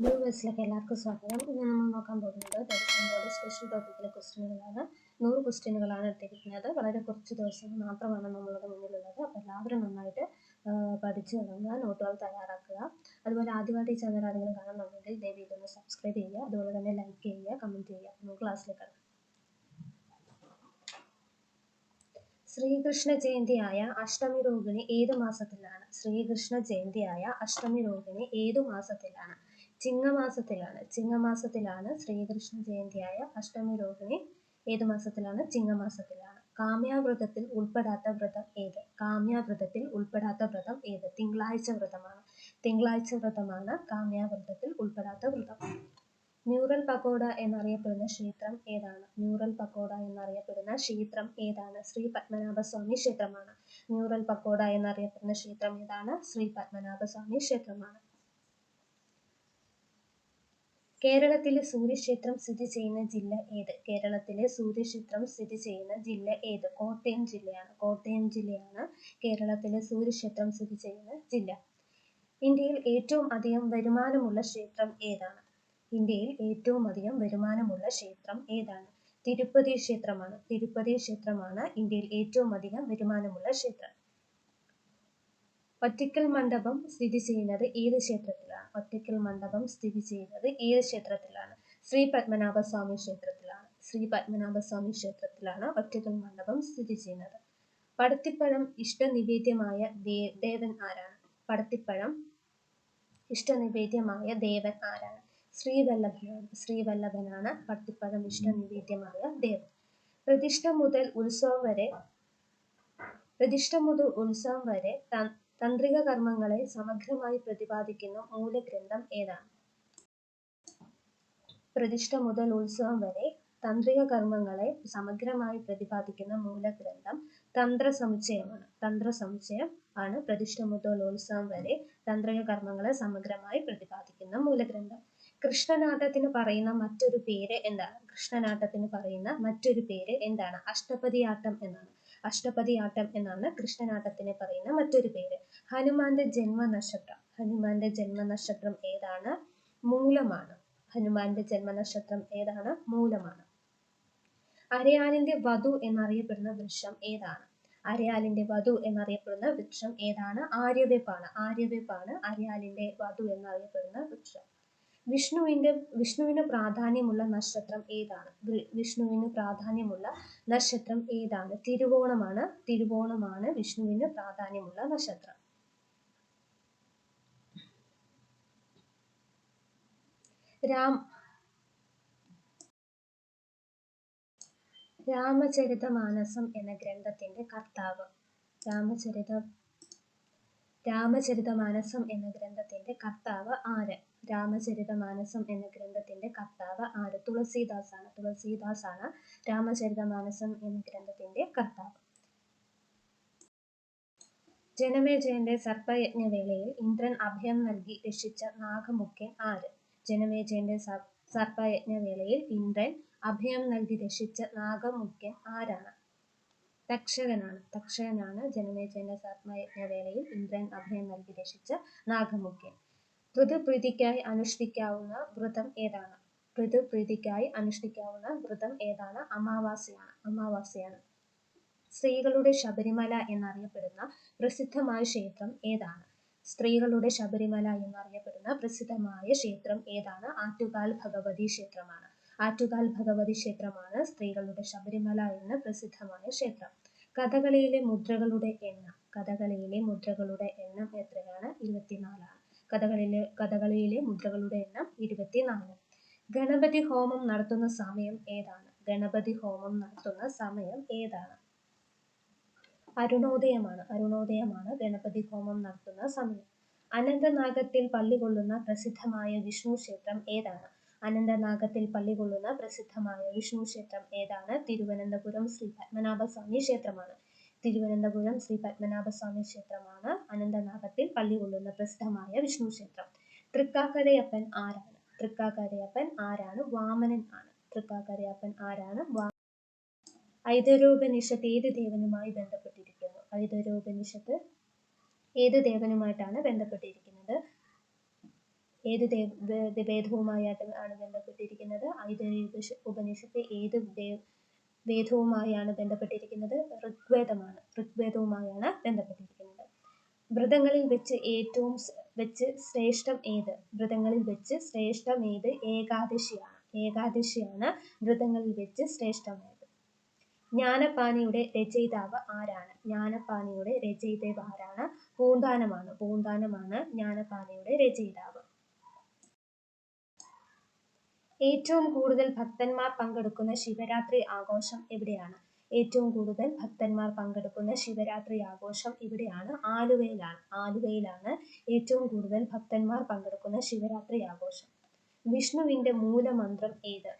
New ബസ്സിലേക്ക് എല്ലാവർക്കും സ്വാഗതം. ഇന്ന് നമ്മൾ നോക്കാൻ പോകുന്നത് ദേവസ്വം സ്പെഷ്യൽ ടോപ്പിക്കിലെ ക്വസ്റ്റ്യനുകളാണ് നൂറ് ക്വസ്റ്റ്യനുകളാണ് എടുത്തിരിക്കുന്നത്. വളരെ കുറച്ച് ദിവസങ്ങൾ മാത്രമാണ് നമ്മളുടെ മുന്നിലുള്ളത്. അപ്പോൾ എല്ലാവരും നന്നായിട്ട് പഠിച്ച് തുടങ്ങുക നോട്ടുകൾ തയ്യാറാക്കുക. അതുപോലെ ആദ്യമായിട്ട് ഈ ചാനൽ ആരെങ്കിലും കാണുന്നുണ്ടെങ്കിൽ ദയവ് ഇതൊന്ന് സബ്സ്ക്രൈബ് ചെയ്യുക. അതുപോലെ തന്നെ ലൈക്ക് ചെയ്യുക കമന്റ് ചെയ്യുക. നമുക്ക് ക്ലാസ്സിലേക്ക് ശ്രീകൃഷ്ണ ജയന്തിയായ അഷ്ടമി രോഹിണി ഏത് മാസത്തിലാണ്? ശ്രീകൃഷ്ണ ജയന്തിയായ അഷ്ടമി രോഹിണി ഏതു മാസത്തിലാണ്? ചിങ്ങമാസത്തിലാണ്. ചിങ്ങമാസത്തിലാണ് ശ്രീകൃഷ്ണ ജയന്തിയായ അഷ്ടമി രോഹിണി ഏത് മാസത്തിലാണ്? ചിങ്ങമാസത്തിലാണ്. കാമ്യാവ്രതത്തിൽ ഉൾപ്പെടാത്ത വ്രതം ഏത്? കാമ്യാവ്രതത്തിൽ ഉൾപ്പെടാത്ത വ്രതം ഏത്? തിങ്കളാഴ്ച വ്രതമാണ്. തിങ്കളാഴ്ച വ്രതമാണ് കാമ്യാവ്രതത്തിൽ ഉൾപ്പെടാത്ത വ്രതം. ന്യൂറൽ പകോഡ എന്നറിയപ്പെടുന്ന ക്ഷേത്രം ഏതാണ്? ന്യൂറൽ പക്കോഡ എന്നറിയപ്പെടുന്ന ക്ഷേത്രം ഏതാണ്? ശ്രീ പത്മനാഭസ്വാമി ക്ഷേത്രമാണ്. ന്യൂറൽ പക്കോഡ എന്നറിയപ്പെടുന്ന ക്ഷേത്രം ഏതാണ്? ശ്രീ പത്മനാഭസ്വാമി ക്ഷേത്രമാണ്. കേരളത്തിലെ സൂര്യക്ഷേത്രം സ്ഥിതി ചെയ്യുന്ന ജില്ല ഏത്? കേരളത്തിലെ സൂര്യക്ഷേത്രം സ്ഥിതി ചെയ്യുന്ന ജില്ല ഏത്? കോട്ടയം ജില്ലയാണ്. കോട്ടയം ജില്ലയാണ് കേരളത്തിലെ സൂര്യക്ഷേത്രം സ്ഥിതി ചെയ്യുന്ന ജില്ല. ഇന്ത്യയിൽ ഏറ്റവും അധികം വരുമാനമുള്ള ക്ഷേത്രം ഏതാണ്? ഇന്ത്യയിൽ ഏറ്റവും അധികം വരുമാനമുള്ള ക്ഷേത്രം ഏതാണ്? തിരുപ്പതി ക്ഷേത്രമാണ്. തിരുപ്പതി ക്ഷേത്രമാണ് ഇന്ത്യയിൽ ഏറ്റവും അധികം വരുമാനമുള്ള ക്ഷേത്രം. പറ്റിക്കൽ മണ്ഡപം സ്ഥിതി ചെയ്യുന്നത് ഏത് ക്ഷേത്രത്തിലാണ്? ഒറ്റയ്ക്കൽ മണ്ഡപം സ്ഥിതി ചെയ്യുന്നത് ഏത് ക്ഷേത്രത്തിലാണ്? ശ്രീ പത്മനാഭ സ്വാമി ക്ഷേത്രത്തിലാണ്. ശ്രീ പത്മനാഭ സ്വാമി ക്ഷേത്രത്തിലാണ് ഒറ്റയ്ക്കൽ മണ്ഡപം സ്ഥിതി ചെയ്യുന്നത്. പടത്തിപ്പഴം ഇഷ്ടനിവേദ്യമായ ദേവൻ ആരാണ്? പടത്തിപ്പഴം ഇഷ്ടനിവേദ്യമായ ദേവൻ ആരാണ്? ശ്രീവല്ലഭനാണ്. ശ്രീവല്ലഭനാണ് പടത്തിപ്പഴം ഇഷ്ടനിവേദ്യമായ ദേവൻ. പ്രതിഷ്ഠ മുതൽ ഉത്സവം വരെ പ്രതിഷ്ഠ മുതൽ ഉത്സവം വരെ തന്ത്രിക കർമ്മങ്ങളെ സമഗ്രമായി പ്രതിപാദിക്കുന്ന മൂലഗ്രന്ഥം ഏതാണ്? പ്രതിഷ്ഠ മുതൽ ഉത്സവം വരെ തന്ത്രിക കർമ്മങ്ങളെ സമഗ്രമായി പ്രതിപാദിക്കുന്ന മൂലഗ്രന്ഥം തന്ത്ര സമുച്ചയമാണ് തന്ത്ര സമുച്ചയം ആണ് പ്രതിഷ്ഠ മുതൽ ഉത്സവം വരെ തന്ത്രിക കർമ്മങ്ങളെ സമഗ്രമായി പ്രതിപാദിക്കുന്ന മൂലഗ്രന്ഥം. കൃഷ്ണനാട്ടത്തിന് പറയുന്ന മറ്റൊരു പേര് എന്താണ്? കൃഷ്ണനാട്ടത്തിന് പറയുന്ന മറ്റൊരു പേര് എന്താണ്? അഷ്ടപതിയാട്ടം എന്നാണ്. അഷ്ടപതിയാട്ടം എന്നാണ് കൃഷ്ണനാട്ടത്തിനെ പറയുന്ന മറ്റൊരു പേര്. ഹനുമാന്റെ ജന്മനക്ഷത്രം. ഹനുമാന്റെ ജന്മനക്ഷത്രം ഏതാണ്? മൂലമാണ്. ഹനുമാന്റെ ജന്മനക്ഷത്രം ഏതാണ്? മൂലമാണ്. അരയാലിന്റെ വധു എന്നറിയപ്പെടുന്ന വൃക്ഷം ഏതാണ്? അരയാലിന്റെ വധു എന്നറിയപ്പെടുന്ന വൃക്ഷം ഏതാണ്? ആര്യവേപ്പാണ്. ആര്യവേപ്പാണ് അരയാലിന്റെ വധു എന്നറിയപ്പെടുന്ന വൃക്ഷം. വിഷ്ണുവിന്റെ വിഷ്ണുവിന് പ്രാധാന്യമുള്ള നക്ഷത്രം ഏതാണ്? വിഷ്ണുവിന് പ്രാധാന്യമുള്ള നക്ഷത്രം ഏതാണ്? തിരുവോണമാണ് തിരുവോണമാണ് വിഷ്ണുവിന് പ്രാധാന്യമുള്ള നക്ഷത്രം. രാം രാമചരിതമാനസം എന്ന ഗ്രന്ഥത്തിന്റെ കർത്താവ്. രാമചരിത രാമചരിതമാനസം എന്ന ഗ്രന്ഥത്തിന്റെ കർത്താവ് ആര്? രാമചരിതമാനസം എന്ന ഗ്രന്ഥത്തിന്റെ കർത്താവ് ആര്? തുളസീദാസാണ്. തുളസീദാസാണ് രാമചരിതമാനസം എന്ന ഗ്രന്ഥത്തിന്റെ കർത്താവ്. ജനമേജയന്റെ സർപ്പയജ്ഞവേളയിൽ ഇന്ദ്രൻ അഭയം നൽകി രക്ഷിച്ച നാഗമുഖ്യൻ ആര്? ജനമേജയന്റെ സർ- സർപ്പയജ്ഞവേളയിൽ ഇന്ദ്രൻ അഭയം നൽകി രക്ഷിച്ച നാഗമുഖ്യൻ ആരാണ്? തക്ഷകനാണ്. തക്ഷകനാണ് ജനമേജയന്റെ സർപ്പയജ്ഞവേളയിൽ ഇന്ദ്രൻ അഭയം നൽകി രക്ഷിച്ച നാഗമുഖ്യൻ. ഋതുപ്രീതിക്കായി അനുഷ്ഠിക്കാവുന്ന വ്രതം ഏതാണ്? ഋതുപ്രീതിക്കായി അനുഷ്ഠിക്കാവുന്ന വ്രതം ഏതാണ്? അമാവാസിയാണ്. അമാവാസിയാണ്. സ്ത്രീകളുടെ ശബരിമല എന്നറിയപ്പെടുന്ന പ്രസിദ്ധമായ ക്ഷേത്രം ഏതാണ്? സ്ത്രീകളുടെ ശബരിമല എന്നറിയപ്പെടുന്ന പ്രസിദ്ധമായ ക്ഷേത്രം ഏതാണ്? ആറ്റുകാൽ ഭഗവതി ക്ഷേത്രമാണ്. ആറ്റുകാൽ ഭഗവതി ക്ഷേത്രമാണ് സ്ത്രീകളുടെ ശബരിമല എന്ന പ്രസിദ്ധമായ ക്ഷേത്രം. കഥകളിയിലെ മുദ്രകളുടെ എണ്ണം കഥകളിയിലെ മുദ്രകളുടെ എണ്ണം എത്രയാണ്? ഇരുപത്തിനാലാണ്. കഥകളിയിലെ കഥകളിയിലെ മുദ്രകളുടെ എണ്ണം ഇരുപത്തിനാല്. ഗണപതി ഹോമം നടത്തുന്ന സമയം ഏതാണ്? ഗണപതി ഹോമം നടത്തുന്ന സമയം ഏതാണ്? അരുണോദയമാണ്. അരുണോദയമാണ് ഗണപതി ഹോമം നടത്തുന്ന സമയം. അനന്തനാഗത്തിൽ പള്ളി കൊള്ളുന്ന പ്രസിദ്ധമായ വിഷ്ണു ക്ഷേത്രം ഏതാണ്? അനന്തനാഗത്തിൽ പള്ളികൊള്ളുന്ന പ്രസിദ്ധമായ വിഷ്ണു ക്ഷേത്രം ഏതാണ്? തിരുവനന്തപുരം ശ്രീ പത്മനാഭസ്വാമി ക്ഷേത്രമാണ്. തിരുവനന്തപുരം ശ്രീ പത്മനാഭസ്വാമി ക്ഷേത്രമാണ് അനന്തനാഗത്തിൽ പള്ളികൊള്ളുന്ന പ്രസിദ്ധമായ വിഷ്ണു ക്ഷേത്രം. തൃക്കാക്കരയപ്പൻ ആരാണ്? തൃക്കാക്കരയപ്പൻ ആരാണ്? വാമനൻ ആണ്. തൃക്കാക്കരയപ്പൻ ആരാണ്? വാ ഐതരോപനിഷത്ത് ഏത് ദേവനുമായി ബന്ധപ്പെട്ടിരിക്കുന്നു? ഐതരോപനിഷത്ത് ഏത് ദേവനുമായിട്ടാണ് ബന്ധപ്പെട്ടിരിക്കുന്നത്? ഏത് വേദവുമായിട്ട് ആണ് ബന്ധപ്പെട്ടിരിക്കുന്നത്. ഐതരേയ ഉപനിഷത്തെ ഏത് വേദവുമായാണ് ബന്ധപ്പെട്ടിരിക്കുന്നത്? ഋഗ്വേദമാണ്. ഋഗ്വേദവുമായാണ് ബന്ധപ്പെട്ടിരിക്കുന്നത്. വ്രതങ്ങളിൽ വെച്ച് ഏറ്റവും വെച്ച് ശ്രേഷ്ഠം ഏത്? വ്രതങ്ങളിൽ വെച്ച് ശ്രേഷ്ഠം ഏത്? ഏകാദശിയാണ്. ഏകാദശിയാണ് വ്രതങ്ങളിൽ വെച്ച് ശ്രേഷ്ഠമായത് ജ്ഞാനപാനിയുടെ രചയിതാവ് ആരാണ്? ജ്ഞാനപാനിയുടെ രചയിതാവ് ആരാണ്? പൂന്താനമാണ്. പൂന്താനമാണ് ജ്ഞാനപാനിയുടെ രചയിതാവ്. ഏറ്റവും കൂടുതൽ ഭക്തന്മാർ പങ്കെടുക്കുന്ന ശിവരാത്രി ആഘോഷം എവിടെയാണ്? ഏറ്റവും കൂടുതൽ ഭക്തന്മാർ പങ്കെടുക്കുന്ന ശിവരാത്രി ആഘോഷം ഇവിടെയാണ് ആലുവയിലാണ്. ആലുവയിലാണ് ഏറ്റവും കൂടുതൽ ഭക്തന്മാർ പങ്കെടുക്കുന്ന ശിവരാത്രി ആഘോഷം. വിഷ്ണുവിന്റെ മൂലമന്ത്രം ഏത്?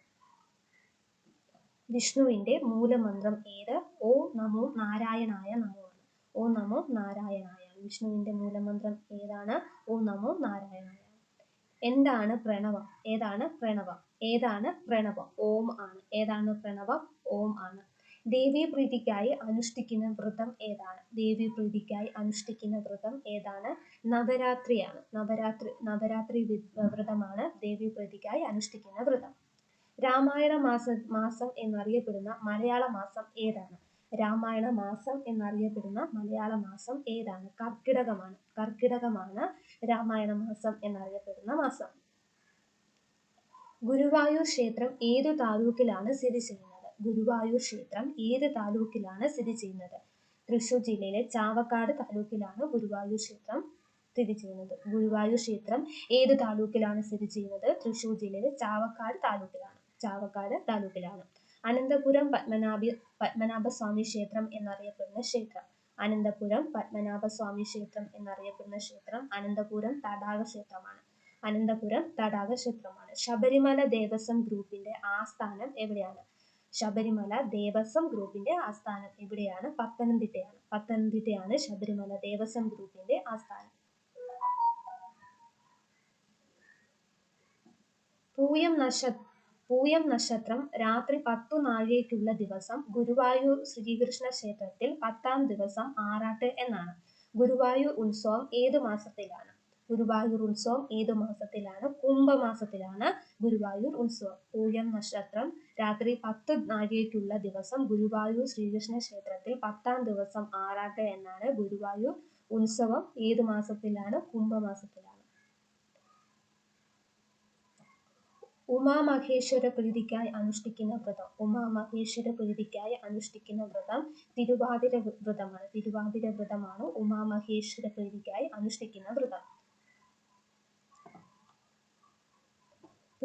വിഷ്ണുവിന്റെ മൂലമന്ത്രം ഏത്? ഓ നമോ നാരായണായ നമോ ആണ്. ഓ നമോ നാരായണായ വിഷ്ണുവിന്റെ മൂലമന്ത്രം ഏതാണ്? ഓ നമോ നാരായണായ എന്താണ് പ്രണവം? ഏതാണ് പ്രണവം? ഏതാണ് പ്രണവം? ഓം ആണ്. ഏതാണ് പ്രണവം? ഓം ആണ്. ദേവീ പ്രീതിക്കായി അനുഷ്ഠിക്കുന്ന വ്രതം ഏതാണ്? ദേവീ പ്രീതിക്കായി അനുഷ്ഠിക്കുന്ന വ്രതം ഏതാണ്? നവരാത്രിയാണ്. നവരാത്രി നവരാത്രി വ്രതമാണ് ദേവീ പ്രീതിക്കായി അനുഷ്ഠിക്കുന്ന വ്രതം. രാമായണ മാസ മാസം എന്നറിയപ്പെടുന്ന മലയാള മാസം ഏതാണ്? രാമായണ മാസം എന്നറിയപ്പെടുന്ന മലയാള മാസം ഏതാണ്? കർക്കിടകമാണ്. കർക്കിടകമാണ് രാമായണ മാസം എന്നറിയപ്പെടുന്ന മാസം. ഗുരുവായൂർ ക്ഷേത്രം ഏത് താലൂക്കിലാണ് സ്ഥിതി ചെയ്യുന്നത്? ഗുരുവായൂർ ക്ഷേത്രം ഏത് താലൂക്കിലാണ് സ്ഥിതി ചെയ്യുന്നത്? തൃശൂർ ജില്ലയിലെ ചാവക്കാട് താലൂക്കിലാണ് ഗുരുവായൂർ ക്ഷേത്രം സ്ഥിതി ചെയ്യുന്നത്. ഗുരുവായൂർ ക്ഷേത്രം ഏത് താലൂക്കിലാണ് സ്ഥിതി ചെയ്യുന്നത്? തൃശൂർ ജില്ലയിലെ ചാവക്കാട് താലൂക്കിലാണ്. ചാവക്കാട് താലൂക്കിലാണ്. അനന്തപുരം പത്മനാഭ സ്വാമി ക്ഷേത്രം എന്നറിയപ്പെടുന്ന ക്ഷേത്രം. അനന്തപുരം പത്മനാഭസ്വാമി ക്ഷേത്രം എന്നറിയപ്പെടുന്ന ക്ഷേത്രം അനന്തപുരം തടാക ക്ഷേത്രമാണ്. അനന്തപുരം തടാക ക്ഷേത്രമാണ്. ശബരിമല ദേവസ്വം ഗ്രൂപ്പിന്റെ ആസ്ഥാനം എവിടെയാണ്? ശബരിമല ദേവസ്വം ഗ്രൂപ്പിന്റെ ആസ്ഥാനം എവിടെയാണ്? പത്തനംതിട്ടയാണ്. പത്തനംതിട്ടയാണ് ശബരിമല ദേവസ്വം ഗ്രൂപ്പിന്റെ ആസ്ഥാനം. പൂയം പൂയം നക്ഷത്രം രാത്രി പത്തു നാഴികയ്ക്കുള്ള ദിവസം ഗുരുവായൂർ ശ്രീകൃഷ്ണ ക്ഷേത്രത്തിൽ പത്താം ദിവസം ആറാട്ട് എന്നാണ്. ഗുരുവായൂർ ഉത്സവം ഏതു മാസത്തിലാണ്? ഗുരുവായൂർ ഉത്സവം ഏതു മാസത്തിലാണ്? കുംഭമാസത്തിലാണ് ഗുരുവായൂർ ഉത്സവം. പൂയം നക്ഷത്രം. രാത്രി പത്ത് നാഴികയ്ക്കുള്ള ദിവസം ഗുരുവായൂർ ശ്രീകൃഷ്ണ ക്ഷേത്രത്തിൽ പത്താം ദിവസം ആറാട്ട് എന്നാണ് ഗുരുവായൂർ ഉത്സവം. ഏതു മാസത്തിലാണ്? കുംഭമാസത്തിലാണ്. ഉമാമഹേശ്വര പ്രീതിക്കായി അനുഷ്ഠിക്കുന്ന വ്രതം. ഉമാമഹേശ്വര പ്രീതിക്കായി അനുഷ്ഠിക്കുന്ന വ്രതം തിരുവാതിര വ്രതമാണ്. തിരുവാതിര വ്രതമാണ് ഉമാമഹേശ്വര പ്രീതിക്കായി അനുഷ്ഠിക്കുന്ന വ്രതം.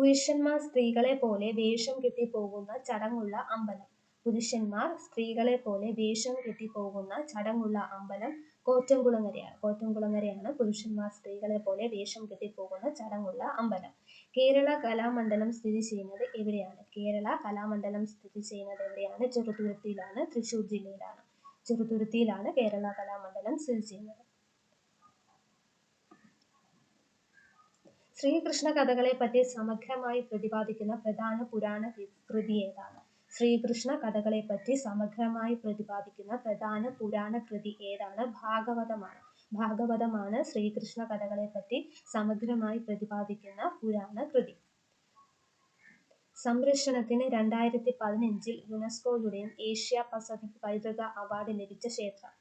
പുരുഷന്മാർ സ്ത്രീകളെ പോലെ വേഷം കെട്ടി പോകുന്ന ചടങ്ങുള്ള അമ്പലം. പുരുഷന്മാർ സ്ത്രീകളെ പോലെ വേഷം കെട്ടി പോകുന്ന ചടങ്ങുള്ള അമ്പലം കോറ്റംകുളങ്ങരയാണ്. കോറ്റംകുളങ്ങരയാണ് പുരുഷന്മാർ സ്ത്രീകളെ പോലെ വേഷം കെട്ടി പോകുന്ന ചടങ്ങുള്ള അമ്പലം. കേരള കലാമണ്ഡലം സ്ഥിതി ചെയ്യുന്നത് എവിടെയാണ്? കേരള കലാമണ്ഡലം സ്ഥിതി ചെയ്യുന്നത് എവിടെയാണ്? ചെറുതുരുത്തിയിലാണ് തൃശൂർ ജില്ലയിലാണ്. ചെറുതുരുത്തിയിലാണ് കേരള കലാമണ്ഡലം സ്ഥിതി ചെയ്യുന്നത്. ശ്രീകൃഷ്ണ കഥകളെ പറ്റി സമഗ്രമായി പ്രതിപാദിക്കുന്ന പ്രധാന പുരാണ കൃതി ഏതാണ്? ശ്രീകൃഷ്ണ കഥകളെ പറ്റി സമഗ്രമായി പ്രതിപാദിക്കുന്ന പ്രധാന പുരാണ കൃതി ഏതാണ്? ഭാഗവതമാണ്. ഭാഗവതമാണ് ശ്രീകൃഷ്ണ കഥകളെ പറ്റി സമഗ്രമായി പ്രതിപാദിക്കുന്ന പുരാണ കൃതി. സംരക്ഷണത്തിന് രണ്ടായിരത്തി പതിനഞ്ചിൽ യുനെസ്കോയുടെയും ഏഷ്യ പസഫിക് പൈതൃക അവാർഡ് ലഭിച്ച ക്ഷേത്രം.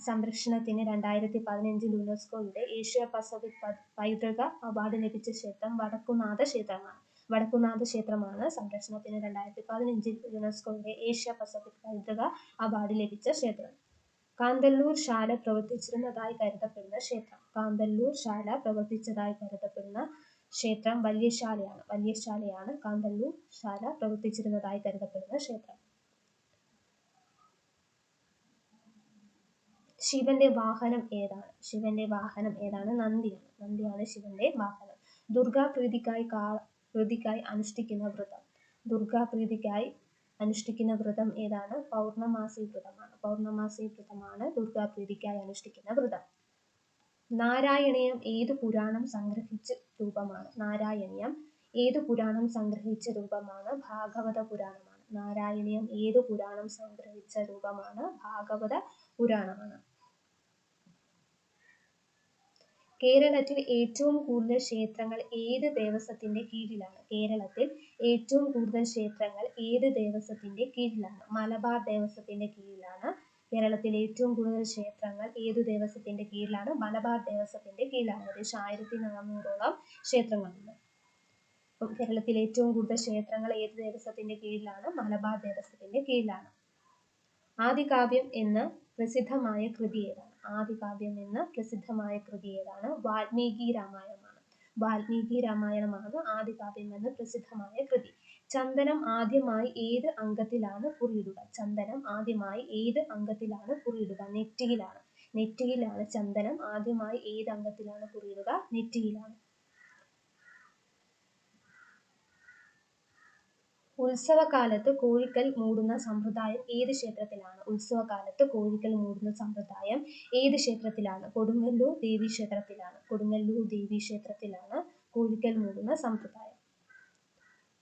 സംരക്ഷണത്തിന് രണ്ടായിരത്തി പതിനഞ്ചിൽ യുനെസ്കോയുടെ ഏഷ്യ പസഫിക് പൈതൃക അവാർഡ് ലഭിച്ച ക്ഷേത്രം വടക്കുനാഥ ക്ഷേത്രമാണ് വടക്കുനാഥ ക്ഷേത്രമാണ്. സംരക്ഷണത്തിന് രണ്ടായിരത്തി പതിനഞ്ചിൽ യുനെസ്കോയുടെ ഏഷ്യ പസഫിക് പൈതൃക അവാർഡ് ലഭിച്ച ക്ഷേത്രം. കാന്തല്ലൂർ ശാല പ്രവർത്തിച്ചിരുന്നതായി കരുതപ്പെടുന്ന ക്ഷേത്രം. കാന്തല്ലൂർ ശാല പ്രവർത്തിച്ചതായി കരുതപ്പെടുന്ന ക്ഷേത്രം വലിയ ശാലയാണ് കാന്തല്ലൂർ ശാല പ്രവർത്തിച്ചിരുന്നതായി കരുതപ്പെടുന്ന ക്ഷേത്രം. ശിവന്റെ വാഹനം ഏതാണ്? ശിവന്റെ വാഹനം ഏതാണ്? നന്ദിയാണ്. നന്ദിയാണ് ശിവന്റെ വാഹനം. ദുർഗാ പ്രീതിക്കായി കാ പ്രീതിക്കായി അനുഷ്ഠിക്കുന്ന വ്രതം. ദുർഗാ പ്രീതിക്കായി അനുഷ്ഠിക്കുന്ന വ്രതം ഏതാണ്? പൗർണമാസി വ്രതമാണ്. പൗർണമാസി വ്രതമാണ് ദുർഗാ പ്രീതിക്കായി അനുഷ്ഠിക്കുന്ന വ്രതം. നാരായണീയം ഏത് പുരാണം സംഗ്രഹിച്ച രൂപമാണ്? നാരായണീയം ഏത് പുരാണം സംഗ്രഹിച്ച രൂപമാണ്? ഭാഗവത പുരാണമാണ്. നാരായണീയം ഏത് പുരാണം സംഗ്രഹിച്ച രൂപമാണ്? ഭാഗവത പുരാണമാണ്. കേരളത്തിൽ ഏറ്റവും കൂടുതൽ ക്ഷേത്രങ്ങൾ ഏത് ദേവസ്വത്തിന്റെ കീഴിലാണ്? കേരളത്തിൽ ഏറ്റവും കൂടുതൽ ക്ഷേത്രങ്ങൾ ഏത് ദേവസ്വത്തിന്റെ കീഴിലാണ്? മലബാർ ദേവസ്വത്തിന്റെ കീഴിലാണ്. കേരളത്തിൽ ഏറ്റവും കൂടുതൽ ക്ഷേത്രങ്ങൾ ഏത് ദേവസ്വത്തിന്റെ കീഴിലാണ്? മലബാർ ദേവസ്വത്തിന്റെ കീഴിലാണ്. ഏകദേശം ആയിരത്തി നാനൂറോളം ക്ഷേത്രങ്ങളുണ്ട്. അപ്പം കേരളത്തിൽ ഏറ്റവും കൂടുതൽ ക്ഷേത്രങ്ങൾ ഏത് ദേവസ്വത്തിന്റെ കീഴിലാണ്? മലബാർ ദേവസ്വത്തിന്റെ കീഴിലാണ്. ആദികാവ്യം എന്ന പ്രസിദ്ധമായ കൃതി ഏതാണ്? ആദികാവ്യം എന്ന പ്രസിദ്ധമായ കൃതി ഏതാണ്? വാൽമീകി രാമായണമാണ്. വാൽമീകി രാമായണമാണ് ആദികാവ്യം എന്ന പ്രസിദ്ധമായ കൃതി. ചന്ദനം ആദ്യമായി ഏത് അംഗത്തിലാണ് കുറിയിടുക? ചന്ദനം ആദ്യമായി ഏത് അംഗത്തിലാണ് കുറിയിടുക? നെറ്റിയിലാണ്. നെറ്റിയിലാണ് ചന്ദനം ആദ്യമായി ഏത് അംഗത്തിലാണ് കുറിയിടുക? നെറ്റിയിലാണ്. ഉത്സവകാലത്ത് കോഴിക്കൽ മൂടുന്ന സമ്പ്രദായം ഏത് ക്ഷേത്രത്തിലാണ്? ഉത്സവകാലത്ത് കോഴിക്കൽ മൂടുന്ന സമ്പ്രദായം ഏത് ക്ഷേത്രത്തിലാണ്? കൊടുങ്ങല്ലൂർ ദേവി ക്ഷേത്രത്തിലാണ്. കൊടുങ്ങല്ലൂർ ദേവി ക്ഷേത്രത്തിലാണ് കോഴിക്കൽ മൂടുന്ന സമ്പ്രദായം.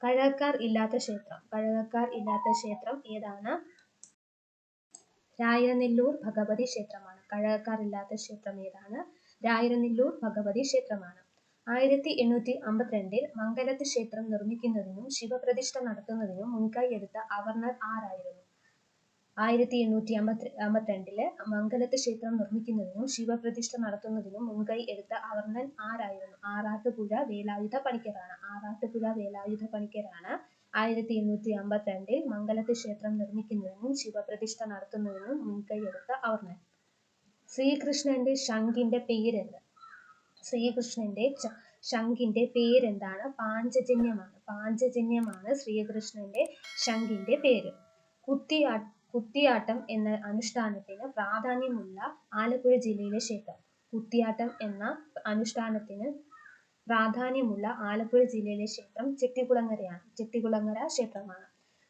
കഴകക്കാർ ഇല്ലാത്ത ക്ഷേത്രം. കഴകക്കാർ ഇല്ലാത്ത ക്ഷേത്രം ഏതാണ്? രായനെല്ലൂർ ഭഗവതി ക്ഷേത്രമാണ്. കഴകക്കാർ ഇല്ലാത്ത ക്ഷേത്രം ഏതാണ്? രായനെല്ലൂർ ഭഗവതി ക്ഷേത്രമാണ്. ആയിരത്തി എണ്ണൂറ്റി അമ്പത്തിരണ്ടിൽ മംഗലത്ത് ക്ഷേത്രം നിർമ്മിക്കുന്നതിനും ശിവപ്രതിഷ്ഠ നടത്തുന്നതിനും മുൻകൈ എടുത്ത അവർണർ ആരായിരുന്നു? ആയിരത്തി എണ്ണൂറ്റി അമ്പത്തി അമ്പത്തിരണ്ടിൽ മംഗലത്ത് ക്ഷേത്രം നിർമ്മിക്കുന്നതിനും ശിവപ്രതിഷ്ഠ നടത്തുന്നതിനും മുൻകൈ എടുത്ത അവർണൻ ആരായിരുന്നു? ആറാട്ടുപുഴ വേലായുധ പണിക്കരാണ്. ആറാട്ടുപുഴ വേലായുധ പണിക്കരാണ് ആയിരത്തി എണ്ണൂറ്റി അമ്പത്തിരണ്ടിൽ മംഗലത്ത് ക്ഷേത്രം നിർമ്മിക്കുന്നതിനും ശിവപ്രതിഷ്ഠ നടത്തുന്നതിനും മുൻകൈ എടുത്ത അവർണൻ. ശ്രീകൃഷ്ണന്റെ ശംഖിന്റെ പേരെന്ത്? ശ്രീകൃഷ്ണന്റെ ശംഖിന്റെ പേരെന്താണ്? പാഞ്ചജന്യമാണ്. പാഞ്ചജന്യമാണ് ശ്രീകൃഷ്ണന്റെ ശംഖിന്റെ പേര്. കുത്തിയാ കുത്തിയാട്ടം എന്ന അനുഷ്ഠാനത്തിന് പ്രാധാന്യമുള്ള ആലപ്പുഴ ജില്ലയിലെ ക്ഷേത്രം. കുത്തിയാട്ടം എന്ന അനുഷ്ഠാനത്തിന് പ്രാധാന്യമുള്ള ആലപ്പുഴ ജില്ലയിലെ ക്ഷേത്രം ചെട്ടികുളങ്ങരയാണ്. ചെട്ടികുളങ്ങര ക്ഷേത്രമാണ്.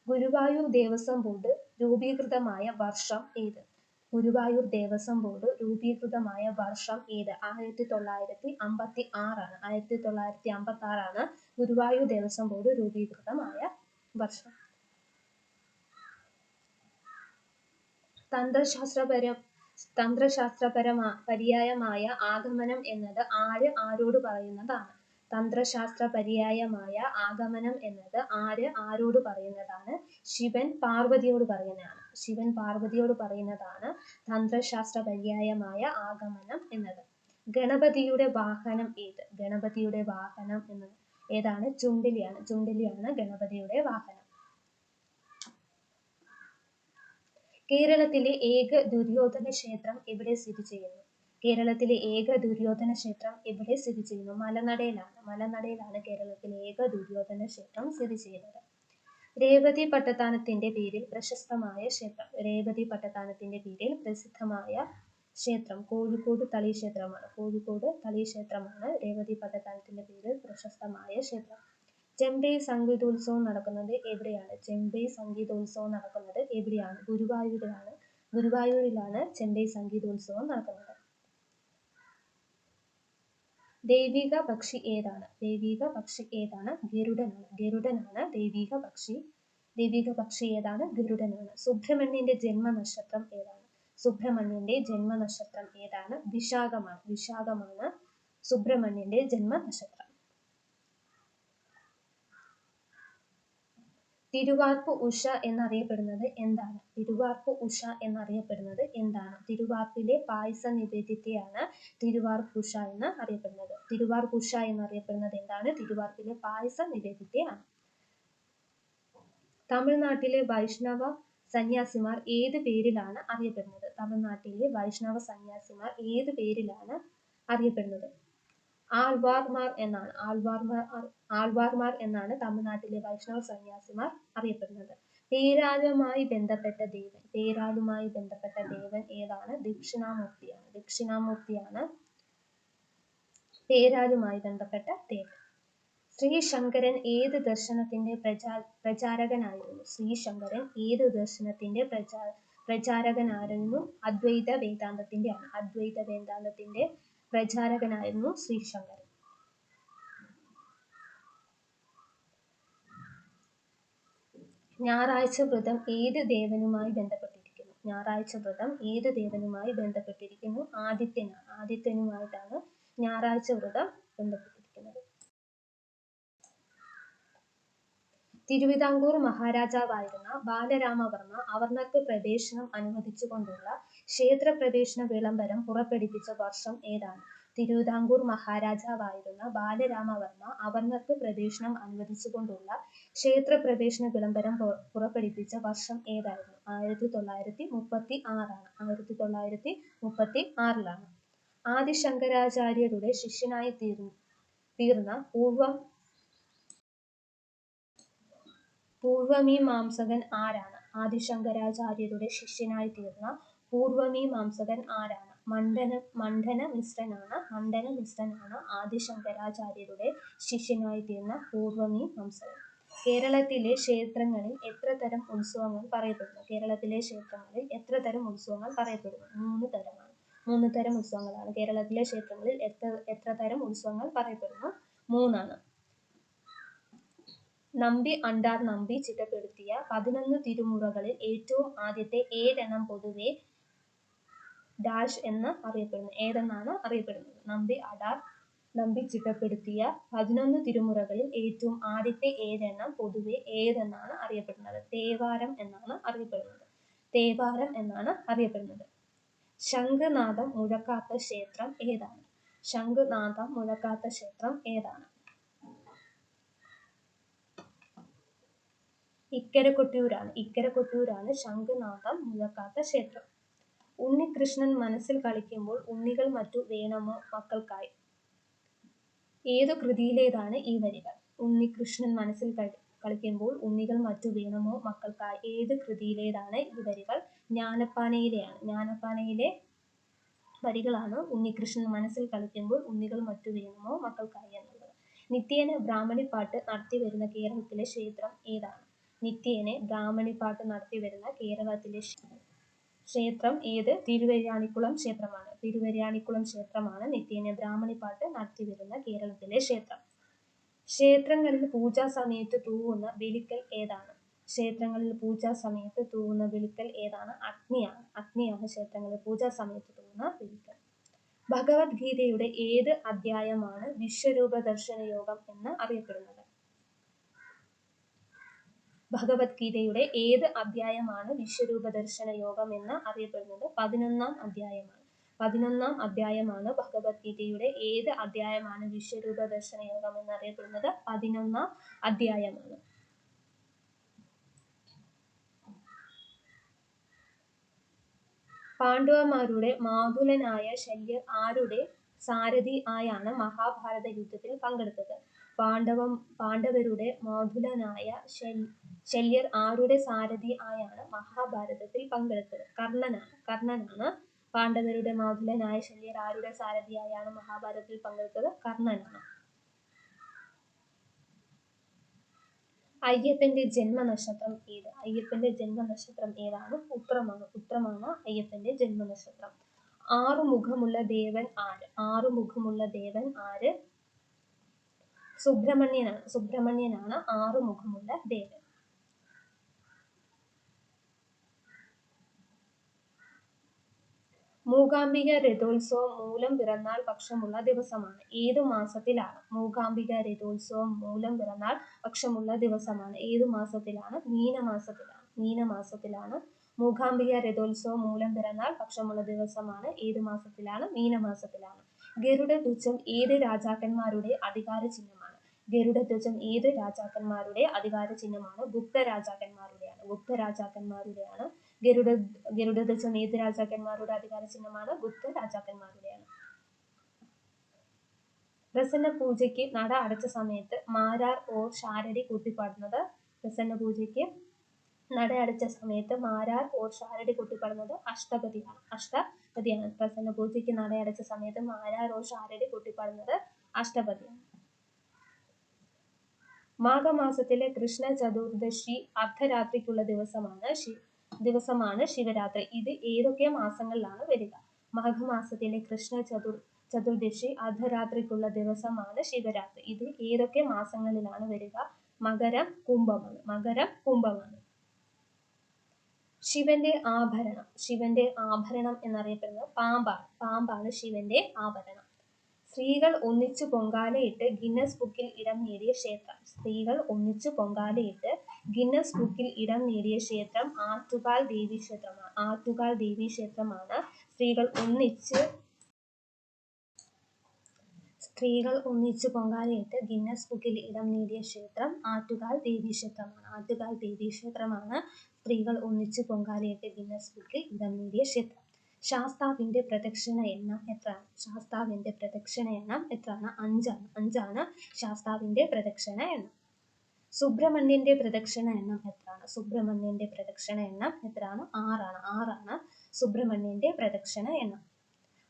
ഗുരുവായൂർ ദേവസ്വം ബോർഡ് രൂപീകൃതമായ വർഷം ഏത്? ഗുരുവായൂർ ദേവസ്വം ബോർഡ് രൂപീകൃതമായ വർഷം ഏത്? ആയിരത്തി തൊള്ളായിരത്തി അമ്പത്തി ആറാണ് ആയിരത്തി തൊള്ളായിരത്തി അമ്പത്തി ആറാണ് ഗുരുവായൂർ ദേവസ്വം ബോർഡ് രൂപീകൃതമായ വർഷം. തന്ത്രശാസ്ത്രപരം തന്ത്രശാസ്ത്രപരമാ പര്യായമായ ആഗമനം എന്നത് ആര് ആരോട് പറയുന്നതാണ്? തന്ത്രശാസ്ത്ര പര്യായമായ ആഗമനം എന്നത് ആര് ആരോട് പറയുന്നതാണ്? ശിവൻ പാർവതിയോട് പറയുന്നതാണ്. ശിവൻ പാർവതിയോട് പറയുന്നതാണ് തന്ത്രശാസ്ത്ര പര്യായമായ ആഗമനം എന്നത്. ഗണപതിയുടെ വാഹനം ഏത്? ഗണപതിയുടെ വാഹനം എന്നത് ഏതാണ്? ചുണ്ടിലിയാണ്. ചുണ്ടിലിയാണ് ഗണപതിയുടെ വാഹനം. കേരളത്തിലെ ഏക ദുര്യോധന ക്ഷേത്രം എവിടെ സ്ഥിതി ചെയ്യുന്നു? കേരളത്തിലെ ഏക ദുര്യോധന ക്ഷേത്രം എവിടെ സ്ഥിതി ചെയ്യുന്നു? മലനടയിലാണ്. മലനടയിലാണ് കേരളത്തിലെ ഏക ദുര്യോധന ക്ഷേത്രം സ്ഥിതി ചെയ്യുന്നത്. രേവതി പട്ടത്താനത്തിന്റെ പേരിൽ പ്രശസ്തമായ ക്ഷേത്രം. രേവതി പട്ടത്താനത്തിന്റെ പേരിൽ പ്രസിദ്ധമായ ക്ഷേത്രം കോഴിക്കോട് തളി ക്ഷേത്രമാണ്. കോഴിക്കോട് തളി ക്ഷേത്രമാണ് രേവതി പട്ടത്താനത്തിന്റെ പേരിൽ പ്രശസ്തമായ ക്ഷേത്രം. ചെമ്പൈ സംഗീതോത്സവം നടക്കുന്നത് എവിടെയാണ്? ചെമ്പൈ സംഗീതോത്സവം നടക്കുന്നത് എവിടെയാണ്? ഗുരുവായൂരിലാണ്. ഗുരുവായൂരിലാണ് ചെമ്പൈ സംഗീതോത്സവം നടക്കുന്നത്. ദൈവിക പക്ഷി ഏതാണ്? ദൈവിക പക്ഷി ഏതാണ്? ഗരുഡനാണ്. ഗരുഡനാണ് ദൈവിക പക്ഷി ദൈവിക പക്ഷി ഏതാണ്? ഗരുഡനാണ്. സുബ്രഹ്മണ്യന്റെ ജന്മനക്ഷത്രം ഏതാണ്? സുബ്രഹ്മണ്യന്റെ ജന്മനക്ഷത്രം ഏതാണ്? വിശാഖമാണ്. വിശാഖമാണ് സുബ്രഹ്മണ്യന്റെ ജന്മനക്ഷത്രം. തിരുവാർപ്പ് ഉഷ എന്നറിയപ്പെടുന്നത് എന്താണ്? തിരുവാർപ്പ് ഉഷ എന്നറിയപ്പെടുന്നത് എന്താണ്? തിരുവാർപ്പിലെ പായസ നിവേദ്യത്തെയാണ് ഉഷ എന്ന് അറിയപ്പെടുന്നത്. തിരുവാർപ്പ് ഉഷ എന്നറിയപ്പെടുന്നത് എന്താണ്? തിരുവാർപ്പിലെ പായസ നിവേദ്യത്തെയാണ്. തമിഴ്നാട്ടിലെ വൈഷ്ണവ സന്യാസിമാർ ഏത് പേരിലാണ് അറിയപ്പെടുന്നത്? തമിഴ്നാട്ടിലെ വൈഷ്ണവ സന്യാസിമാർ ഏത് പേരിലാണ് അറിയപ്പെടുന്നത്? ആൾവാർമാർ എന്നാണ്. ആൾവാർമാർ ആൾവാർമാർ എന്നാണ് തമിഴ്നാട്ടിലെ വൈഷ്ണവ സന്യാസിമാർ അറിയപ്പെടുന്നത്. പേരാലുമായി ബന്ധപ്പെട്ട ദേവൻ പേരാലുമായി ബന്ധപ്പെട്ട ദേവൻ ഏതാണ്? ദക്ഷിണാമൂർത്തിയാണ്. ദക്ഷിണാമൂർത്തിയാണ് പേരാലുമായി ബന്ധപ്പെട്ട ദേവൻ. ശ്രീശങ്കരൻ ഏത് ദർശനത്തിന്റെ പ്രചാ പ്രചാരകനായിരുന്നു? ശ്രീശങ്കരൻ ഏത് ദർശനത്തിന്റെ പ്രചാ പ്രചാരകനായിരുന്നു? അദ്വൈത വേദാന്തത്തിന്റെ ആണ് അദ്വൈത വേദാന്തത്തിന്റെ പ്രചാരകനായിരുന്നു ശ്രീശങ്കരൻ ഞായറാഴ്ച വ്രതം ഏത് ദേവനുമായി ബന്ധപ്പെട്ടിരിക്കുന്നു? ഞായറാഴ്ച വ്രതം ഏത് ദേവനുമായി ബന്ധപ്പെട്ടിരിക്കുന്നു? ആദിത്യനാണ് ആദിത്യനുമായിട്ടാണ് ഞായറാഴ്ച വ്രതം ബന്ധപ്പെട്ടിരിക്കുന്നത്. തിരുവിതാംകൂർ മഹാരാജാവായിരുന്ന ബാലരാമവർമ്മ അവർണർക്ക് പ്രവേശനം അനുവദിച്ചുകൊണ്ടുള്ള ക്ഷേത്ര പ്രവേശന വിളംബരം പുറപ്പെടുവിച്ച വർഷം ഏതാണ്? തിരുവിതാംകൂർ മഹാരാജാവായിരുന്ന ബാലരാമവർമ്മ അവർണർക്ക് പ്രവേശനം അനുവദിച്ചുകൊണ്ടുള്ള ക്ഷേത്ര പ്രവേശന വിളംബരം പുറ- പുറപ്പെടുവിച്ച വർഷം ഏതായിരുന്നു? ആയിരത്തി തൊള്ളായിരത്തി മുപ്പത്തി ആറാണ് ആയിരത്തി തൊള്ളായിരത്തി മുപ്പത്തി ആറിലാണ് ആദിശങ്കരാചാര്യരുടെ ശിഷ്യനായി തീർന്നു തീർന്ന പൂർവ പൂർവമീമാംസകൻ ആരാണ്? ആദിശങ്കരാചാര്യരുടെ ശിഷ്യനായി തീർന്ന പൂർവമീമാംസകൻ ആരാണ്? മണ്ഡന മണ്ഡന മിശ്രനാണ് മണ്ഡന മിശ്രനാണ് ആദിശങ്കരാചാര്യരുടെ ശിഷ്യനായി തീർന്ന പൂർവമീമാംസകൻ. കേരളത്തിലെ ക്ഷേത്രങ്ങളിൽ എത്ര തരം ഉത്സവങ്ങൾ പറയപ്പെടുന്നു? കേരളത്തിലെ ക്ഷേത്രങ്ങളിൽ എത്ര തരം ഉത്സവങ്ങൾ പറയപ്പെടുന്നു? മൂന്ന് തരമാണ്. മൂന്ന് തരം ഉത്സവങ്ങളാണ്. കേരളത്തിലെ ക്ഷേത്രങ്ങളിൽ എത്ര എത്ര തരം ഉത്സവങ്ങൾ പറയപ്പെടുന്നു? മൂന്നാണ്. നമ്പി അണ്ടാർ നമ്പി ചിട്ടപ്പെടുത്തിയ പതിനൊന്ന് തിരുമുറകളിൽ ഏറ്റവും ആദ്യത്തെ ഏഴെണ്ണം പൊതുവെ ഡാഷ് എന്ന് അറിയപ്പെടുന്നു. ഏതെന്നാണ് അറിയപ്പെടുന്നത്? നമ്പി അടാർ നമ്പി ചിട്ടപ്പെടുത്തിയ പതിനൊന്ന് തിരുമുറകളിൽ ഏറ്റവും ആദ്യത്തെ ഏഴെണ്ണം പൊതുവെ ഏതെന്നാണ് അറിയപ്പെടുന്നത്? തേവാരം എന്നാണ് അറിയപ്പെടുന്നത്. തേവാരം എന്നാണ് അറിയപ്പെടുന്നത്. ശംഖനാഥം മുഴക്കാത്ത ക്ഷേത്രം ഏതാണ്? ശംഖുനാഥം മുഴക്കാത്ത ക്ഷേത്രം ഏതാണ്? ഇക്കര കൊട്ടിയൂരാണ് ഇക്കര കൊട്ടിയൂരാണ് ശംഖനാഥം മുഴക്കാത്ത ക്ഷേത്രം. ഉണ്ണികൃഷ്ണൻ മനസ്സിൽ കളിക്കുമ്പോൾ ഉണ്ണികൾ മറ്റു വേണമോ മക്കൾക്കായി? ഏതു കൃതിയിലേതാണ് ഈ വരികൾ? ഉണ്ണികൃഷ്ണൻ മനസ്സിൽ കളിക്കുമ്പോൾ ഉണ്ണികൾ മറ്റു വേണമോ മക്കൾക്കായി? ഏത് കൃതിയിലേതാണ് ഈ വരികൾ? ജ്ഞാനപ്പാനയിലെയാണ്. ജ്ഞാനപ്പാനയിലെ വരികളാണ് ഉണ്ണികൃഷ്ണൻ മനസ്സിൽ കളിക്കുമ്പോൾ ഉണ്ണികൾ മറ്റു വേണമോ മക്കൾക്കായി എന്നുള്ളത്. നിത്യേന ബ്രാഹ്മണി പാട്ട് നടത്തി വരുന്ന കേരളത്തിലെ ക്ഷേത്രം ഏതാണ്? നിത്യേനെ ബ്രാഹ്മണിപ്പാട്ട് നടത്തി വരുന്ന കേരളത്തിലെ ക്ഷേ- ക്ഷേത്രം ഏത്? തിരുവരിയാണിക്കുളം ക്ഷേത്രമാണ്. തിരുവരിയാണിക്കുളം ക്ഷേത്രമാണ് നിത്യേന ബ്രാഹ്മണിപ്പാട്ട് നടത്തി വരുന്ന കേരളത്തിലെ ക്ഷേത്രം. ക്ഷേത്രങ്ങളിൽ പൂജാ സമയത്ത് തൂവുന്ന ബലിക്കൽ ഏതാണ്? ക്ഷേത്രങ്ങളിൽ പൂജാ സമയത്ത് തൂവുന്ന ബലിക്കൽ ഏതാണ്? അഗ്നിയാണ്. അഗ്നിയാണ് ക്ഷേത്രങ്ങളിൽ പൂജാ സമയത്ത് തൂവുന്ന ബലിക്കൽ ഭഗവത്ഗീതയുടെ ഏത് അധ്യായമാണ് വിശ്വരൂപ ദർശന യോഗം എന്ന് അറിയപ്പെടുന്നത്? ഭഗവത്ഗീതയുടെ ഏത് അധ്യായമാണ് വിശ്വരൂപ ദർശന യോഗം എന്ന് അറിയപ്പെടുന്നത്? പതിനൊന്നാം അധ്യായമാണ്. പതിനൊന്നാം അധ്യായമാണ് ഭഗവത്ഗീതയുടെ ഏത് അധ്യായമാണ് വിശ്വരൂപ ദർശന യോഗം എന്ന് അറിയപ്പെടുന്നത്? പതിനൊന്നാം അധ്യായമാണ്. പാണ്ഡവന്മാരുടെ മാതുലനായ ശല്യർ ആരുടെ? സാരഥി ആയാണ് മഹാഭാരത യുദ്ധത്തിൽ പങ്കെടുത്തത്. പാണ്ഡവം പാണ്ഡവരുടെ മാതുലനായ ശൽ- ശല്യർ ആരുടെ സാരഥി ആയാണ് മഹാഭാരതത്തിൽ പങ്കെടുത്തത്? കർണനാണ്. കർണനാണ് പാണ്ഡവരുടെ മാതുലനായ ശല്യർ ആരുടെ സാരഥിയായാണ് മഹാഭാരതത്തിൽ പങ്കെടുത്തത്? കർണനാണ്. അയ്യപ്പന്റെ ജന്മനക്ഷത്രം ഏത്? അയ്യപ്പന്റെ ജന്മനക്ഷത്രം ഏതാണ്? ഉത്രമാണ് ഉത്രമാണ് അയ്യപ്പന്റെ ജന്മനക്ഷത്രം. ആറു മുഖമുള്ള ദേവൻ ആര്? ആറു മുഖമുള്ള ദേവൻ ആര്? സുബ്രഹ്മണ്യനാണ്. സുബ്രഹ്മണ്യനാണ് ആറു മുഖമുള്ള ദേവൻ. മൂകാംബിക രഥോത്സവം മൂലം പിറന്നാൾ പക്ഷമുള്ള ദിവസമാണ്. ഏതു മാസത്തിലാണ് മൂകാംബിക രഥോത്സവം മൂലം പിറന്നാൾ പക്ഷമുള്ള ദിവസമാണ്? ഏതു മാസത്തിലാണ്? മീനമാസത്തിലാണ് മീനമാസത്തിലാണ് മൂകാംബിക രഥോത്സവം മൂലം പിറന്നാൾ പക്ഷമുള്ള ദിവസമാണ്. ഏതു മാസത്തിലാണ്? മീനമാസത്തിലാണ് ഗരുഡധ്വജം ഏത് രാജാക്കന്മാരുടെ അധികാര ചിഹ്നമാണ്? ഗരുഡ ഗരുഡധ്വജം ഏത് രാജാക്കന്മാരുടെ അധികാര ചിഹ്നമാണ്? ഗുപ്ത രാജാക്കന്മാരുടെയാണ്. ഗുപ്ത രാജാക്കന്മാരുടെയാണ് ഗരുഡ ഗരുഡധ്വജം ഏത് രാജാക്കന്മാരുടെ അധികാര ചിഹ്നമാണ് ഗുപ്ത രാജാക്കന്മാരുടെയാണ്. പ്രസന്ന പൂജയ്ക്ക് നട അടച്ച സമയത്ത് മാരാർ ഓർ ഷാരടി കൂട്ടിപ്പാടുന്നത് പ്രസന്ന പൂജയ്ക്ക് നട അടച്ച സമയത്ത് മാരാർ ഓർ ഷാരടി കൂട്ടിപ്പാടുന്നത് അഷ്ടപതിയാണ് അഷ്ടപതിയാണ്. പ്രസന്ന പൂജയ്ക്ക് നട അടച്ച സമയത്ത് മാരാർ ഓർ ഷാരടി കൂട്ടിപ്പാടുന്നത് അഷ്ടപതിയാണ്. മാഘമാസത്തിലെ കൃഷ്ണ ചതുർദശി അർദ്ധരാത്രിക്കുള്ള ദിവസമാണ് ശി ദിവസമാണ് ശിവരാത്രി. ഇത് ഏതൊക്കെ മാസങ്ങളിലാണ് വരിക? മാഘമാസത്തിലെ കൃഷ്ണ ചതുർ ചതുർദശി അർദ്ധരാത്രിക്കുള്ള ദിവസമാണ് ശിവരാത്രി. ഇത് ഏതൊക്കെ മാസങ്ങളിലാണ് വരിക? മകരം കുംഭമാണ്. മകരം കുംഭമാണ്. ശിവന്റെ ആഭരണം. ശിവന്റെ ആഭരണം എന്നറിയപ്പെടുന്നത് പാമ്പാണ്. പാമ്പാണ് ശിവന്റെ ആഭരണം. സ്ത്രീകൾ ഒന്നിച്ചു പൊങ്കാലയിട്ട് ഗിന്നസ് ബുക്കിൽ ഇടം നേടിയ ക്ഷേത്രം. സ്ത്രീകൾ ഒന്നിച്ചു പൊങ്കാലയിട്ട് ഗിന്നസ് ബുക്കിൽ ഇടം നേടിയ ക്ഷേത്രം ആറ്റുകാൽ ദേവീക്ഷേത്രമാണ് ആറ്റുകാൽ ദേവീക്ഷേത്രമാണ് സ്ത്രീകൾ ഒന്നിച്ച് സ്ത്രീകൾ ഒന്നിച്ചു പൊങ്കാലയിട്ട് ഗിന്നസ് ബുക്കിൽ ഇടം നേടിയ ക്ഷേത്രം ആറ്റുകാൽ ദേവീക്ഷേത്രമാണ് ആറ്റുകാൽ ദേവീക്ഷേത്രമാണ് സ്ത്രീകൾ ഒന്നിച്ചു പൊങ്കാലയിട്ട് ഗിന്നസ് ബുക്കിൽ ഇടം നേടിയ ക്ഷേത്രം. ശാസ്താവിന്റെ പ്രദക്ഷിണ എണ്ണം എത്രയാണ്? ശാസ്താവിന്റെ പ്രദക്ഷിണ എണ്ണം എത്രയാണ്? അഞ്ചാണ്. അഞ്ചാണ് ശാസ്താവിന്റെ പ്രദക്ഷിണ എണ്ണം. സുബ്രഹ്മണ്യന്റെ പ്രദക്ഷിണ എണ്ണം എത്രയാണ്? സുബ്രഹ്മണ്യന്റെ പ്രദക്ഷിണ എണ്ണം എത്രയാണ്? ആറാണ്. ആറാണ് സുബ്രഹ്മണ്യന്റെ പ്രദക്ഷിണ എണ്ണം.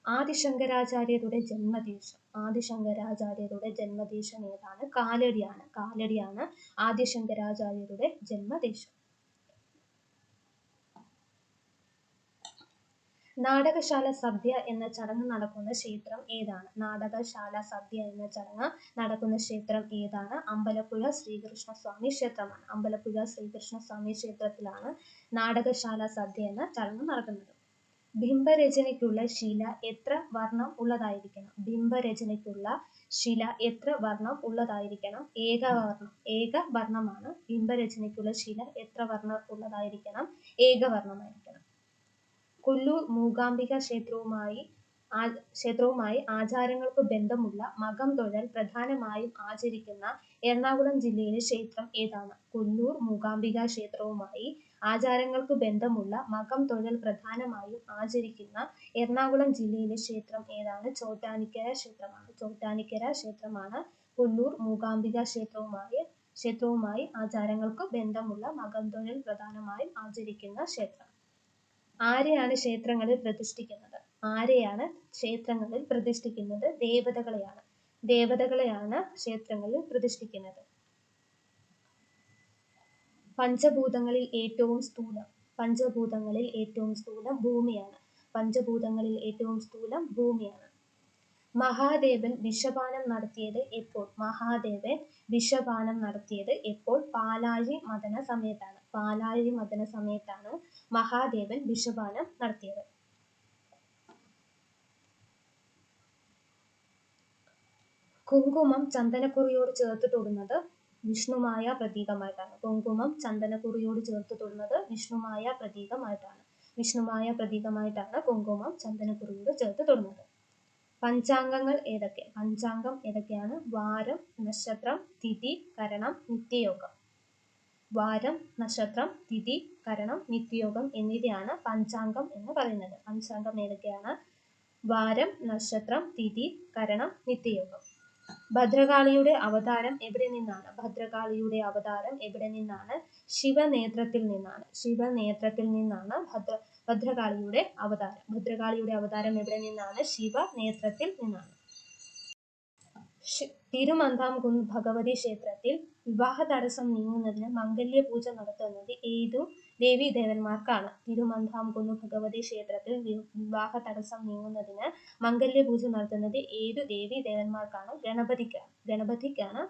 ആദിശങ്കരാചാര്യരുടെ ജന്മദേശം. ആദിശങ്കരാചാര്യരുടെ ജന്മദേശം ഏതാണ്? കാലടിയാണ്. കാലടിയാണ് ആദിശങ്കരാചാര്യരുടെ ജന്മദേശം. നാടകശാല സദ്യ എന്ന ചടങ്ങ് നടക്കുന്ന ക്ഷേത്രം ഏതാണ്? നാടകശാല സദ്യ എന്ന ചടങ്ങ് നടക്കുന്ന ക്ഷേത്രം ഏതാണ്? അമ്പലപ്പുഴ ശ്രീകൃഷ്ണ സ്വാമി ക്ഷേത്രമാണ്. അമ്പലപ്പുഴ ശ്രീകൃഷ്ണ സ്വാമി ക്ഷേത്രത്തിലാണ് നാടകശാല സദ്യ എന്ന ചടങ്ങ് നടക്കുന്നത്. ബിംബരചനയ്ക്കുള്ള ശില എത്ര വർണം ഉള്ളതായിരിക്കണം? ബിംബരചനയ്ക്കുള്ള ശില എത്ര വർണം ഉള്ളതായിരിക്കണം? ഏകവർണം ഏകവർണമാണ് ബിംബരചനയ്ക്കുള്ള ശില എത്ര വർണം ഉള്ളതായിരിക്കണം? ഏകവർണമായിരിക്കണം കൊല്ലൂർ മൂകാംബിക ക്ഷേത്രവുമായി ക്ഷേത്രവുമായി ആചാരങ്ങൾക്ക് ബന്ധമുള്ള മകം തൊഴൽ പ്രധാനമായും ആചരിക്കുന്ന എറണാകുളം ജില്ലയിലെ ക്ഷേത്രം ഏതാണ്? കൊല്ലൂർ മൂകാംബിക ക്ഷേത്രവുമായി ആചാരങ്ങൾക്ക് ബന്ധമുള്ള മകം തൊഴൽ പ്രധാനമായും ആചരിക്കുന്ന എറണാകുളം ജില്ലയിലെ ക്ഷേത്രം ഏതാണ്? ചോറ്റാനിക്കര ക്ഷേത്രമാണ്. ചോറ്റാനിക്കര ക്ഷേത്രമാണ് കൊല്ലൂർ മൂകാംബിക ക്ഷേത്രവുമായി ക്ഷേത്രവുമായി ആചാരങ്ങൾക്ക് ബന്ധമുള്ള മകം തൊഴൽ പ്രധാനമായും ആചരിക്കുന്ന ക്ഷേത്രം. ആരെയാണ് ക്ഷേത്രങ്ങളിൽ പ്രതിഷ്ഠിക്കുന്നത്? ആരെയാണ് ക്ഷേത്രങ്ങളിൽ പ്രതിഷ്ഠിക്കുന്നത്? ദേവതകളെയാണ്. ദേവതകളെയാണ് ക്ഷേത്രങ്ങളിൽ പ്രതിഷ്ഠിക്കുന്നത്. പഞ്ചഭൂതങ്ങളിൽ ഏറ്റവും സ്ഥൂലം. പഞ്ചഭൂതങ്ങളിൽ ഏറ്റവും സ്ഥൂലം ഭൂമിയാണ്. പഞ്ചഭൂതങ്ങളിൽ ഏറ്റവും സ്ഥൂലം ഭൂമിയാണ്. മഹാദേവൻ വിഷപാനം നടത്തിയത് എപ്പോൾ? മഹാദേവൻ വിഷപാനം നടത്തിയത് എപ്പോൾ? പാലാഴി മദന സമയത്താണ്. പാലാഴി മദന സമയത്താണ് മഹാദേവൻ വിഷപാനം നടത്തിയത്. കുങ്കുമം ചന്ദനക്കുറിയോട് ചേർത്ത് തൊടുന്നത് വിഷ്ണുമായ പ്രതീകമായിട്ടാണ്. കുങ്കുമം ചന്ദനക്കുറിയോട് ചേർത്ത് തൊടുന്നത് വിഷ്ണുമായ പ്രതീകമായിട്ടാണ്. വിഷ്ണുമായ പ്രതീകമായിട്ടാണ് കുങ്കുമം ചന്ദനക്കുറിയോട് ചേർത്ത് തൊടുന്നത്. പഞ്ചാംഗങ്ങൾ ഏതൊക്കെ? പഞ്ചാംഗം ഏതൊക്കെയാണ്? വാരം നക്ഷത്രം തിഥി കരണം നിത്യയോഗം. വാരം നക്ഷത്രം തിഥി കരണം നിത്യയോഗം എന്നിവയാണ് പഞ്ചാംഗം എന്ന് പറയുന്നത്. പഞ്ചാംഗം ഏതൊക്കെയാണ്? വാരം നക്ഷത്രം തിഥി കരണം നിത്യയോഗം. ഭദ്രകാളിയുടെ അവതാരം എവിടെ നിന്നാണ്? ഭദ്രകാളിയുടെ അവതാരം എവിടെ നിന്നാണ്? ശിവനേത്രത്തിൽ നിന്നാണ്. ശിവനേത്രത്തിൽ നിന്നാണ് ഭദ്ര ഭദ്രകാളിയുടെ അവതാരം. ഭദ്രകാളിയുടെ അവതാരം എവിടെ നിന്നാണ്? ശിവ നേത്രത്തിൽ നിന്നാണ്. തിരുമന്താംകുന്ന് ഭഗവതി ക്ഷേത്രത്തിൽ വിവാഹ തടസ്സം നീങ്ങുന്നതിന് മംഗല്യ പൂജ നടത്തുന്നത് ഏതു ദേവി ദേവന്മാർക്കാണ് തിരുമന്താംകുന്ന് ഭഗവതി ക്ഷേത്രത്തിൽ വിവാഹ തടസ്സം നീങ്ങുന്നതിന് മംഗല്യ പൂജ നടത്തുന്നത് ഏതു ദേവി ദേവന്മാർക്കാണ് ഗണപതിക്കാണ് ഗണപതിക്കാണ്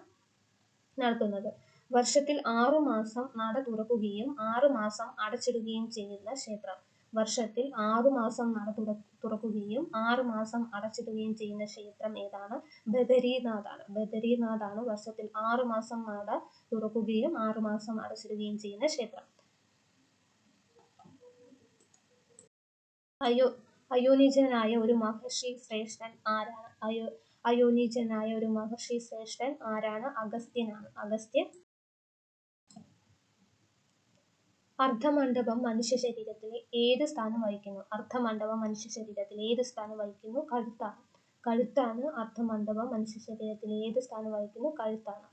നടത്തുന്നത്. വർഷത്തിൽ ആറു മാസം നട തുറക്കുകയും ആറു മാസം അടച്ചിടുകയും ചെയ്യുന്ന ക്ഷേത്രം. വർഷത്തിൽ ആറു മാസം നട തുറ തുറക്കുകയും ആറു മാസം അടച്ചിടുകയും ചെയ്യുന്ന ക്ഷേത്രം ഏതാണ്? ബദരീനാഥാണ്. ബദരീനാഥാണ് വർഷത്തിൽ ആറു മാസം നട തുറക്കുകയും ആറു മാസം അടച്ചിടുകയും ചെയ്യുന്ന ക്ഷേത്രം. അയോ അയോനിജനായ ഒരു മഹർഷി ശ്രേഷ്ഠൻ ആരാണ്? അയോ അയോനിജനായ ഒരു മഹർഷി ശ്രേഷ്ഠൻ ആരാണ്? അഗസ്ത്യനാണ്. അഗസ്ത്യൻ അർദ്ധമണ്ഡപം മനുഷ്യ ശരീരത്തിൽ ഏത് സ്ഥാനം വഹിക്കുന്നു? അർദ്ധമണ്ഡപം മനുഷ്യ ശരീരത്തിൽ ഏത് സ്ഥാനം വഹിക്കുന്നു? കഴുത്താണ്. കഴുത്താണ് അർദ്ധമണ്ഡപം മനുഷ്യ ശരീരത്തിൽ ഏത് സ്ഥാനം വഹിക്കുന്നു? കഴുത്താണ്.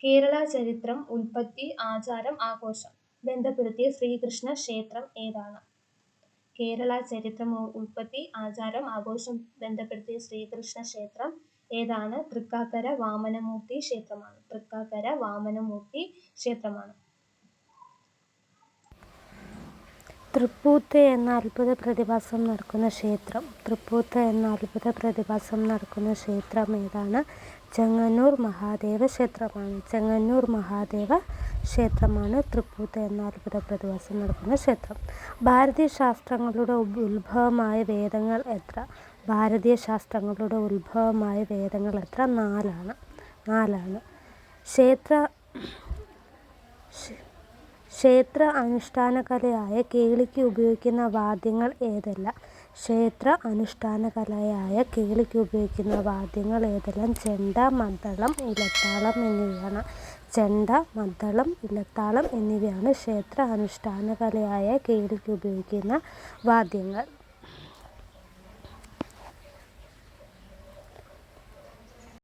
കേരള ചരിത്രം ഉൽപ്പത്തി ആചാരം ആഘോഷം. ബന്ധപ്പെടുത്തിയ ശ്രീകൃഷ്ണ ക്ഷേത്രം ഏതാണ്? കേരള ചരിത്രം ഉൽപ്പത്തി ആചാരം ആഘോഷം ബന്ധപ്പെടുത്തിയ ശ്രീകൃഷ്ണ ക്ഷേത്രം ഏതാണ്? തൃക്കാക്കര വാമനമൂർത്തി ക്ഷേത്രമാണ്. തൃക്കാക്കര വാമനമൂർത്തി ക്ഷേത്രമാണ്. തൃപ്പൂത്ത് എന്ന അത്ഭുത പ്രതിഭാസം നടക്കുന്ന ക്ഷേത്രം. തൃപ്പൂത്ത് എന്ന അത്ഭുത പ്രതിഭാസം നടക്കുന്ന ക്ഷേത്രം ഏതാണ്? ചെങ്ങന്നൂർ മഹാദേവ ക്ഷേത്രമാണ്. ചെങ്ങന്നൂർ മഹാദേവ ക്ഷേത്രമാണ് തൃപ്പൂത്ത് എന്ന അത്ഭുത പ്രതിഭാസം നടക്കുന്ന ക്ഷേത്രം. ഭാരതീയ ശാസ്ത്രങ്ങളുടെ ഉത്ഭവമായ വേദങ്ങൾ എത്ര? ഭാരതീയ ശാസ്ത്രങ്ങളുടെ ഉത്ഭവമായ വേദങ്ങൾ എത്ര? നാലാണ്. നാലാണ്. ക്ഷേത്ര ക്ഷേത്ര അനുഷ്ഠാനകലയായ കേളിക്ക് ഉപയോഗിക്കുന്ന വാദ്യങ്ങൾ ഏതെല്ലാം? ക്ഷേത്ര അനുഷ്ഠാനകലയായ കേളിക്ക് ഉപയോഗിക്കുന്ന വാദ്യങ്ങൾ ഏതെല്ലാം? ചെണ്ട മദ്ദളം ഇലത്താളം എന്നിവയാണ്. ചെണ്ട മദ്ദളം ഇലത്താളം എന്നിവയാണ് ക്ഷേത്ര അനുഷ്ഠാനകലയായ കേളിക്ക് ഉപയോഗിക്കുന്ന വാദ്യങ്ങൾ.